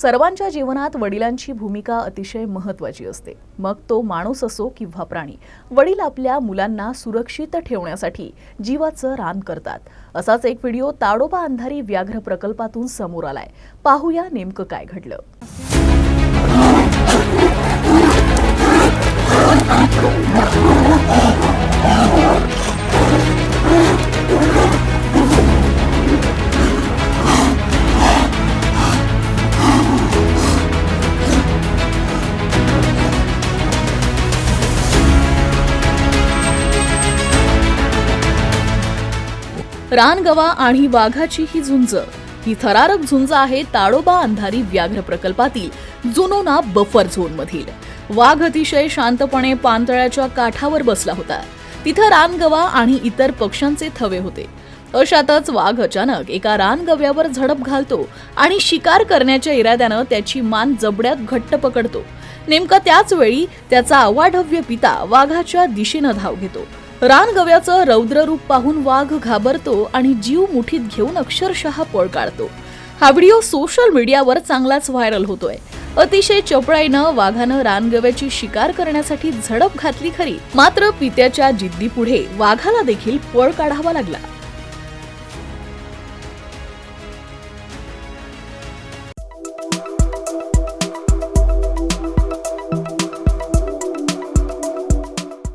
सर्वांच्या जीवनात वडिलांची भूमिका अतिशय महत्त्वाची असते. मग तो माणूस असो किंवा प्राणी वडील आपल्या मुलांना सुरक्षित ठेवण्यासाठी जीवाचं रान करतात. असाच एक व्हिडिओ ताडोबा अंधारी व्याघ्र प्रकल्पातून समोर आलाय. पाहूया नेमकं काय घडलं. रानगवा आणि वाघाची ही झुंज. ही थरारक झुंज आहे ताडोबा अंधारी व्याघ्र प्रकल्पातील जुनोना बफर झोन मधील वाघ अतिशय शांतपणे पानतळ्याच्या काठावर बसला होता. तिथं रानगवा आणि इतर पक्ष्यांचे थवे होते. अशातच वाघ अचानक एका रानगव्यावर झडप घालतो आणि शिकार करण्याच्या इराद्यानं त्याची मान जबड्यात घट्ट पकडतो. नेमका त्याच वेळी त्याचा अवाढव्य पिता वाघाच्या दिशेनं धाव घेतो. रानगव्याचं रौद्र रूप पाहून वाघ घाबरतो आणि जीव मुठीत घेऊन अक्षरशः पळ काढतो हा व्हिडिओ सोशल मीडियावर चांगलाच व्हायरल होतोय. अतिशय चपळाईनं वाघानं रानगव्याची शिकार करण्यासाठी झडप घातली खरी. मात्र पित्याच्या जिद्दीपुढे वाघाला देखील पळ काढावा लागला.